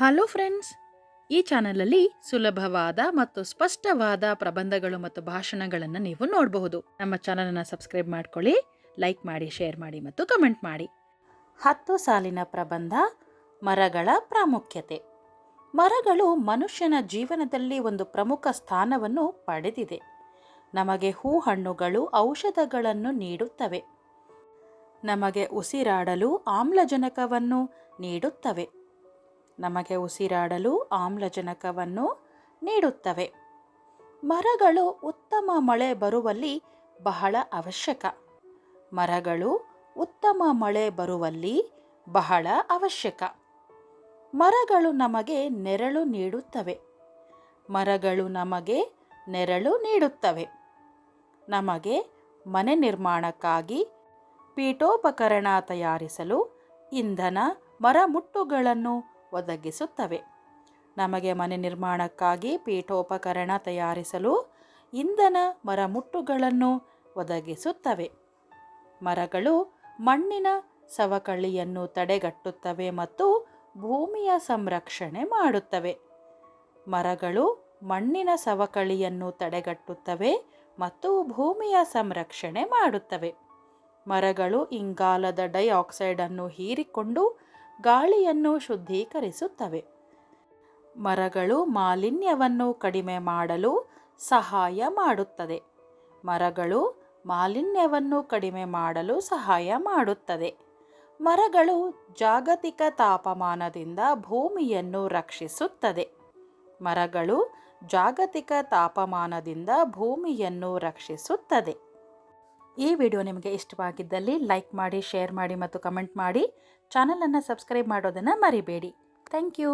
Hello friends ಈ ಚಾನಲಲ್ಲಿ ಸುಲಭವಾದ ಮತ್ತು ಸ್ಪಷ್ಟವಾದ ಪ್ರಬಂಧಗಳು ಮತ್ತು ಭಾಷಣಗಳನ್ನು ನೀವು ನೋಡಬಹುದು. ನಮ್ಮ ಚಾನಲನ್ನು ಸಬ್ಸ್ಕ್ರೈಬ್ ಮಾಡ್ಕೊಳ್ಳಿ, ಲೈಕ್ ಮಾಡಿ, ಶೇರ್ ಮಾಡಿ ಮತ್ತು ಕಮೆಂಟ್ ಮಾಡಿ. ಹತ್ತು ಸಾಲಿನ ಪ್ರಬಂಧ, ಮರಗಳ ಪ್ರಾಮುಖ್ಯತೆ. ಮರಗಳು ಮನುಷ್ಯನ ಜೀವನದಲ್ಲಿ ಒಂದು ಪ್ರಮುಖ ಸ್ಥಾನವನ್ನು ಪಡೆದಿದೆ. ನಮಗೆ ಹೂ ಹಣ್ಣುಗಳು ಔಷಧಗಳನ್ನು ನೀಡುತ್ತವೆ. ನಮಗೆ ಉಸಿರಾಡಲು ಆಮ್ಲಜನಕವನ್ನು ನೀಡುತ್ತವೆ. ನಮಗೆ ಉಸಿರಾಡಲು ಆಮ್ಲಜನಕವನ್ನು ನೀಡುತ್ತವೆ. ಮರಗಳು ಉತ್ತಮ ಮಳೆ ಬರುವಲ್ಲಿ ಬಹಳ ಅವಶ್ಯಕ. ಮರಗಳು ಉತ್ತಮ ಮಳೆ ಬರುವಲ್ಲಿ ಬಹಳ ಅವಶ್ಯಕ. ಮರಗಳು ನಮಗೆ ನೆರಳು ನೀಡುತ್ತವೆ. ಮರಗಳು ನಮಗೆ ನೆರಳು ನೀಡುತ್ತವೆ. ನಮಗೆ ಮನೆ ನಿರ್ಮಾಣಕ್ಕಾಗಿ ಪೀಠೋಪಕರಣ ತಯಾರಿಸಲು ಇಂಧನ ಮರಮುಟ್ಟುಗಳನ್ನು ಒದಗಿಸುತ್ತವೆ. ನಮಗೆ ಮನೆ ನಿರ್ಮಾಣಕ್ಕಾಗಿ ಪೀಠೋಪಕರಣ ತಯಾರಿಸಲು ಇಂಧನ ಮರಮುಟ್ಟುಗಳನ್ನು ಒದಗಿಸುತ್ತವೆ. ಮರಗಳು ಮಣ್ಣಿನ ಸವಕಳಿಯನ್ನು ತಡೆಗಟ್ಟುತ್ತವೆ ಮತ್ತು ಭೂಮಿಯ ಸಂರಕ್ಷಣೆ ಮಾಡುತ್ತವೆ. ಮರಗಳು ಮಣ್ಣಿನ ಸವಕಳಿಯನ್ನು ತಡೆಗಟ್ಟುತ್ತವೆ ಮತ್ತು ಭೂಮಿಯ ಸಂರಕ್ಷಣೆ ಮಾಡುತ್ತವೆ. ಮರಗಳು ಇಂಗಾಲದ ಡೈಆಕ್ಸೈಡನ್ನು ಹೀರಿಕೊಂಡು ಗಾಳಿಯನ್ನು ಶುದ್ಧೀಕರಿಸುತ್ತವೆ. ಮರಗಳು ಮಾಲಿನ್ಯವನ್ನು ಕಡಿಮೆ ಮಾಡಲು ಸಹಾಯ ಮಾಡುತ್ತದೆ. ಮರಗಳು ಮಾಲಿನ್ಯವನ್ನು ಕಡಿಮೆ ಮಾಡಲು ಸಹಾಯ ಮಾಡುತ್ತದೆ. ಮರಗಳು ಜಾಗತಿಕ ತಾಪಮಾನದಿಂದ ಭೂಮಿಯನ್ನು ರಕ್ಷಿಸುತ್ತದೆ. ಮರಗಳು ಜಾಗತಿಕ ತಾಪಮಾನದಿಂದ ಭೂಮಿಯನ್ನು ರಕ್ಷಿಸುತ್ತದೆ. ಈ ವಿಡಿಯೋ ನಿಮಗೆ ಇಷ್ಟವಾಗಿದ್ದಲ್ಲಿ ಲೈಕ್ ಮಾಡಿ, ಶೇರ್ ಮಾಡಿ ಮತ್ತು ಕಮೆಂಟ್ ಮಾಡಿ. ಚಾನಲನ್ನು ಸಬ್ಸ್ಕ್ರೈಬ್ ಮಾಡೋದನ್ನು ಮರಿಬೇಡಿ. Thank you.